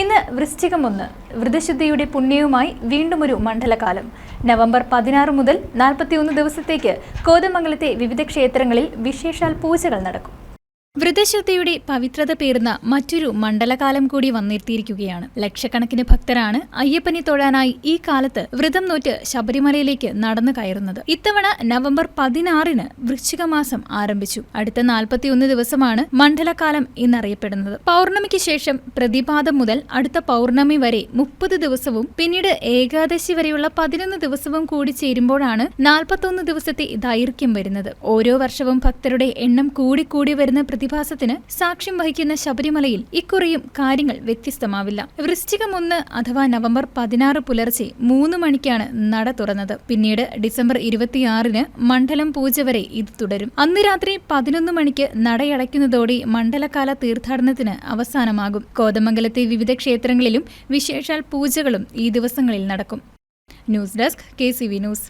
ഇന്ന് വൃശ്ചികം ഒന്ന്. വ്രതശുദ്ധിയുടെ പുണ്യവുമായി വീണ്ടും ഒരു മണ്ഡലകാലം. നവംബർ പതിനാറ് മുതൽ നാൽപ്പത്തിയൊന്ന് ദിവസത്തേക്ക് കോതമംഗലത്തെ വിവിധ ക്ഷേത്രങ്ങളിൽ വിശേഷാൽ പൂജകൾ നടക്കും. വ്രതശുദ്ധിയുടെ പവിത്രത പേർന്ന മറ്റൊരു മണ്ഡലകാലം കൂടി വന്നെത്തിയിരിക്കുകയാണ് ലക്ഷക്കണക്കിന് ഭക്തരാണ് അയ്യപ്പനെ തൊഴാനായി ഈ കാലത്ത് വ്രതം നോറ്റ് ശബരിമലയിലേക്ക് നടന്നു കയറുന്നത്. ഇത്തവണ നവംബർ പതിനാറിന് വൃശ്ചിക മാസം ആരംഭിച്ചു. അടുത്ത നാൽപ്പത്തിയൊന്ന് ദിവസമാണ് മണ്ഡലകാലം എന്നറിയപ്പെടുന്നത്. പൗർണമിക്ക് ശേഷം പ്രതിപാദം മുതൽ അടുത്ത പൗർണമി വരെ മുപ്പത് ദിവസവും പിന്നീട് ഏകാദശി വരെയുള്ള പതിനൊന്ന് ദിവസവും കൂടി ചേരുമ്പോഴാണ് നാൽപ്പത്തൊന്ന് ദിവസത്തെ ദൈർഘ്യം വരുന്നത്. ഓരോ വർഷവും ഭക്തരുടെ എണ്ണം കൂടിക്കൂടി വരുന്ന പ്രതിഭാസത്തിന് സാക്ഷ്യം വഹിക്കുന്ന ശബരിമലയിൽ ഇക്കുറിയും കാര്യങ്ങൾ വ്യത്യസ്തമാവില്ല. വൃശ്ചികം ഒന്ന് അഥവാ നവംബർ പതിനാറ് പുലർച്ചെ മൂന്ന് മണിക്കാണ് നട തുറന്നത്. പിന്നീട് ഡിസംബർ ഇരുപത്തിയാറിന് മണ്ഡലം പൂജ വരെ ഇത് തുടരും. അന്ന് രാത്രി പതിനൊന്ന് മണിക്ക് നടയടയ്ക്കുന്നതോടെ മണ്ഡലകാല തീർത്ഥാടനത്തിന് അവസാനമാകും. കോതമംഗലത്തെ വിവിധ ക്ഷേത്രങ്ങളിലും വിശേഷാൽ പൂജകളും ഈ ദിവസങ്ങളിൽ നടക്കും. News desk K news.